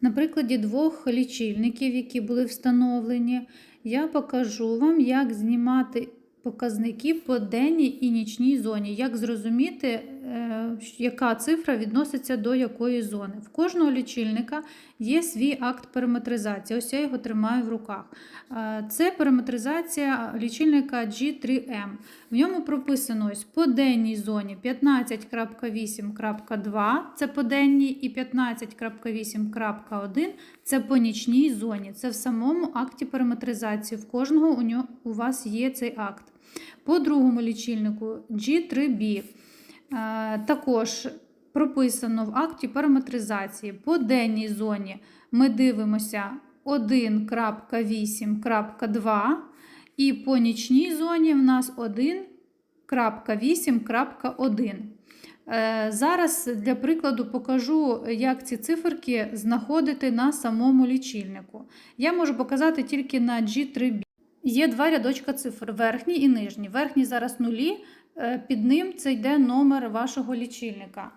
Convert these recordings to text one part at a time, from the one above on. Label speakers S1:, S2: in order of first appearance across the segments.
S1: На прикладі двох лічильників, які були встановлені, я покажу вам, як знімати показники по денній і нічній зоні. Як зрозуміти, яка цифра відноситься до якої зони. В кожного лічильника є свій акт параметризації. Ось я його тримаю в руках. Е, Це параметризація лічильника G3M. В ньому прописано ось по денній зоні 15.8.2 це по денній і 15.8.1 це по нічній зоні. Це в самому акті параметризації. В кожного у, вас є цей акт. По другому лічильнику G3B е, також прописано в акті параметризації. По денній зоні ми дивимося 1.8.2 і по нічній зоні в нас 1.8.1. Е, Зараз для прикладу покажу, як ці циферки знаходити на самому лічильнику. Я можу показати тільки на G3B. Є два рядочка цифр: верхній і нижній. Верхній зараз нулі, е, під ним це йде номер вашого лічильника.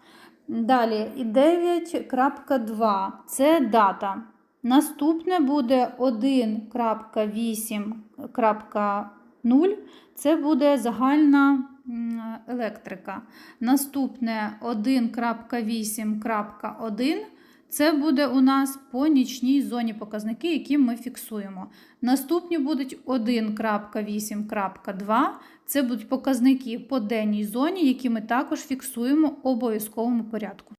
S1: Далі 9.2 це дата. Наступне буде 1.8.0, це буде загальна електрика. Наступне 1.8.1. Це буде у нас по нічній зоні показники, які ми фіксуємо. Наступні будуть 1.8.2. Це будуть показники по денній зоні, які ми також фіксуємо в обов'язковому порядку.